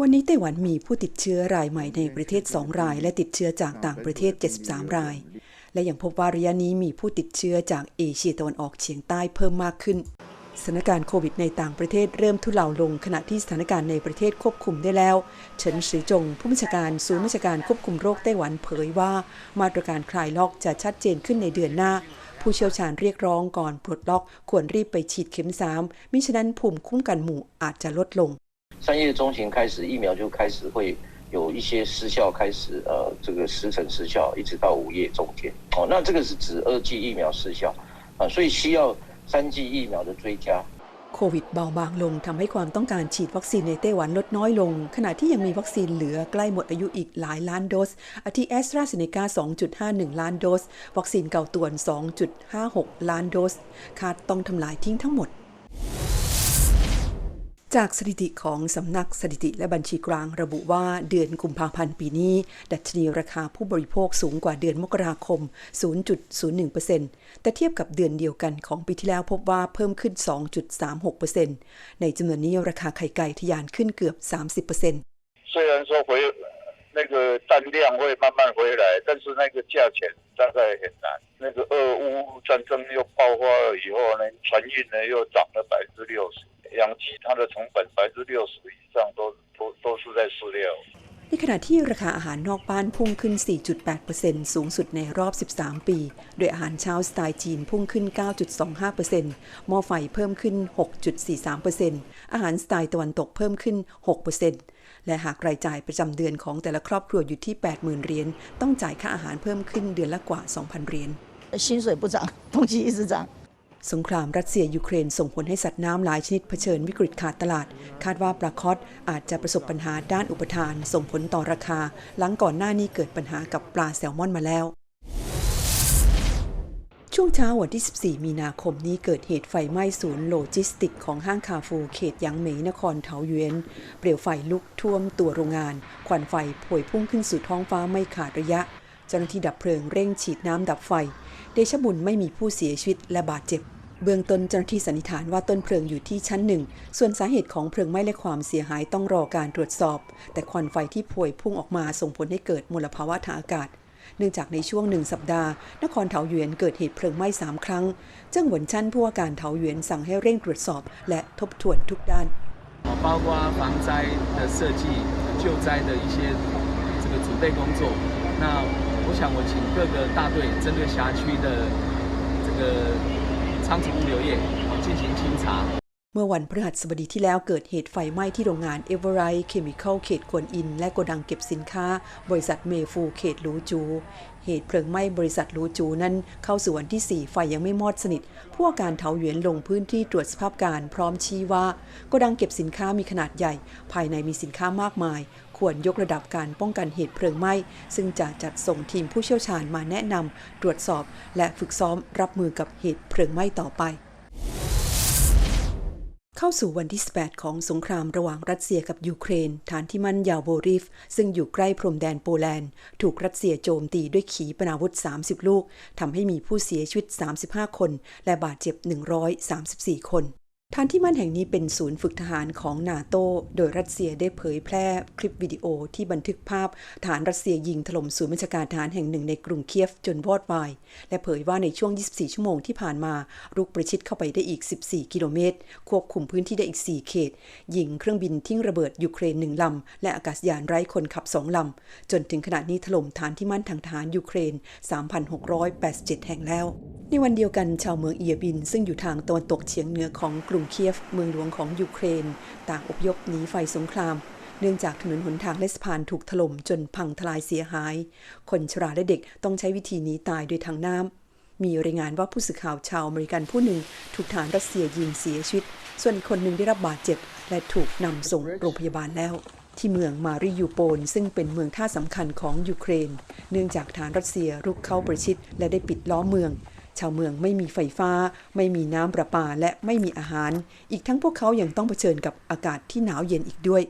วันนี้ไต้หวันมีผู้ติดเชื้อรายใหม่ในประเทศ 2 ราย และติดเชื้อจากต่างประเทศ 73 ราย และยังพบว่าระยะนี้มีผู้ติดเชื้อจากเอเชียตะวันออกเฉียงใต้เพิ่มมากขึ้นสถานการณ์โควิดในต่างประเทศเริ่มทุเลาลงขณะที่สถานการณ์ในประเทศควบคุมได้แล้ว เฉินซือจง ผู้บัญชาการศูนย์บัญชาการควบคุมโรคไต้หวันเผยว่า มาตรการคลายล็อกจะชัดเจนขึ้นในเดือนหน้า ผู้เชี่ยวชาญเรียกร้องก่อนปลดล็อก ควรรีบไปฉีดเข็ม 3 มิฉะนั้นภูมิคุ้มกันหมู่อาจจะลดลง 三月中旬开始，疫苗就开始会有一些失效，开始呃这个时程失效，一直到五月中间。哦，那这个是指二剂疫苗失效啊，所以需要三剂疫苗的追加。 โควิดเบาบางลงทำให้ความต้องการฉีดวัคซีนในไต้หวันลดน้อยลง ขณะที่ยังมีวัคซีนเหลือใกล้หมดอายุอีกหลายล้านโดส อาทิแอสตราเซเนกา 2.51 ล้านโดส วัคซีนเก่าตวน 2.56 ล้านโดส คาดต้องทำลายทิ้งทั้งหมด จากสถิติของสำนักสถิติและบัญชีกลางระบุว่าเดือนกุมภาพันธ์ปีนี้ ดัชนีราคาผู้บริโภคสูงกว่าเดือนมกราคม 0.01%แต่เทียบกับเดือนเดียวกันของปีที่แล้วพบว่าเพิ่มขึ้น 2.36%ในจำนวนนี้ราคาไข่ไก่ทะยานขึ้นเกือบ 30% 虽然说回那个蛋量会慢慢回来，但是那个价钱大概很难。那个俄乌战争又爆发了以后呢，船运呢又涨了百分之六十， 养鸡它的成本百分之六十以上都都都是在饲料。 ในขณะที่ราคาอาหารนอกบ้านพุ่งขึ้น 4.8%สูงสุดในรอบ 13 ปี โดยอาหารเช้าสไตล์จีนพุ่งขึ้น 9.25%หม้อไฟเพิ่มขึ้น 6.43%อาหารสไตล์ตะวันตกเพิ่มขึ้น 6%และหากรายจ่ายประจำเดือนของแต่ละครอบครัวอยู่ที่ 80,000 เหรียญ ต้องจ่ายค่าอาหารเพิ่มขึ้นเดือนละกว่า 2,000 เหรียญ 薪水不涨，东西一直涨。 สงครามรัสเซียยูเครนส่งผลให้สัตว์น้ำหลายชนิดเผชิญวิกฤตขาดตลาด คาดว่าปลาคอตอาจจะประสบปัญหาด้านอุปทาน ส่งผลต่อราคา หลังก่อนหน้านี้เกิดปัญหากับปลาแซลมอนมาแล้ว ช่วงเช้าวันที่ 14 มีนาคมนี้เกิดเหตุไฟไหม้ศูนย์โลจิสติก ของห้างคาฟูเขตยางเหมยนครเถาหยวนเปลวไฟลุกท่วมตัวโรงงาน ควันไฟพวยพุ่งขึ้นสู่ท้องฟ้าไม่ขาดระยะ เจ้าหน้าที่ดับเพลิงเร่งฉีดน้ำดับไฟ เดชะบุญไม่มีผู้เสียชีวิตและบาดเจ็บ เบื้องต้นเจ้าหน้าที่สันนิษฐานว่าต้นเพลิงอยู่ที่ชั้นหนึ่ง ส่วนสาเหตุของเพลิงไหม้และความเสียหายต้องรอการตรวจสอบ แต่ควันไฟที่พวยพุ่งออกมาส่งผลให้เกิดมลภาวะทางอากาศ เนื่องจากในช่วงหนึ่งสัปดาห์ นครเถาหยวนเกิดเหตุเพลิงไหม้สามครั้ง เจ้าหวนชั้นผู้ว่าการเถาหยวนสั่งให้เร่งตรวจสอบ และทบทวนทุกด้าน 包括防灾的设计、救灾的一些这个准备工作。那我想，我请各个大队针对辖区的这个 仓储物流业进行清查。 เมื่อวันพฤหัสบดีที่แล้วเกิดเหตุไฟไหม้ที่โรงงานเอเวอร์ไรท์เคมีคอลเขตกวนอิน และโกดังเก็บสินค้า บริษัทเมฟูเขตหลูจู เหตุเพลิงไหม้บริษัทหลูจูนั้นเข้าสู่วันที่ 4 ไฟยังไม่มอดสนิทผู้ว่าการเถาหยวนลงพื้นที่ตรวจสภาพการ พร้อมชี้ว่าโกดังเก็บสินค้ามีขนาดใหญ่ ภายในมีสินค้ามากมาย ควรยกระดับการป้องกันเหตุเพลิงไหม้ ซึ่งจะจัดส่งทีมผู้เชี่ยวชาญมาแนะนำตรวจสอบ และฝึกซ้อมรับมือกับเหตุเพลิงไหม้ต่อไปเข้าสู่วันที่ 18 ของสงครามระหว่างรัสเซียกับยูเครน ฐานที่มั่นยาวโบริฟ ซึ่งอยู่ใกล้พรมแดนโปแลนด์ ถูกรัสเซียโจมตีด้วยขีปนาวุธ 30 ลูก ทำให้มีผู้เสียชีวิต 35 คน และบาดเจ็บ 134 คน ฐานที่มั่นแห่งนี้เป็นศูนย์ฝึกทหารของนาโต โดยรัสเซียได้เผยแพร่คลิปวิดีโอที่บันทึกภาพฐานรัสเซียยิงถล่มศูนย์บัญชาการทหารแห่งหนึ่งในกรุงเคียฟจนวอดวาย และเผยว่าในช่วง 24 ชั่วโมงที่ผ่านมารุกประชิดเข้าไปได้อีก 14 กิโลเมตร ควบคุมพื้นที่ได้อีก 4 เขต ยิงเครื่องบินทิ้งระเบิดยูเครนหนึ่งลำ และอากาศยานไร้คนขับสองลำ จนถึงขณะนี้ถล่มฐานที่มั่นทางทหารยูเครน 3,687 แห่งแล้วในวันเดียวกันชาวเมืองเอียบิน ซึ่งอยู่ทางตะวันตกเฉียงเหนือของกรุงเคียฟ เมืองหลวงของยูเครน ต่างอพยพหนีไฟสงคราม เนื่องจากถนนหนทางและสะพานถูกถล่มจนพังทลายเสียหาย คนชราและเด็กต้องใช้วิธีหนีตายโดยทางน้ำมีรายงานว่าผู้สื่อข่าวชาวอเมริกันผู้หนึ่ง ถูกฐานรัสเซียยิงเสียชีวิต ส่วนคนหนึ่งได้รับบาดเจ็บ และถูกนำส่งโรงพยาบาลแล้วที่เมืองมาริยูโปลซึ่งเป็นเมืองท่าสำคัญของยูเครน เนื่องจากฐานรัสเซียรุกเข้าประชิดและได้ปิดล้อมเมือง ชาวเมืองไม่มีไฟฟ้า ไม่มีน้ำประปาและไม่มีอาหาร อีกทั้งพวกเขายังต้องเผชิญกับอากาศที่หนาวเย็นอีกด้วย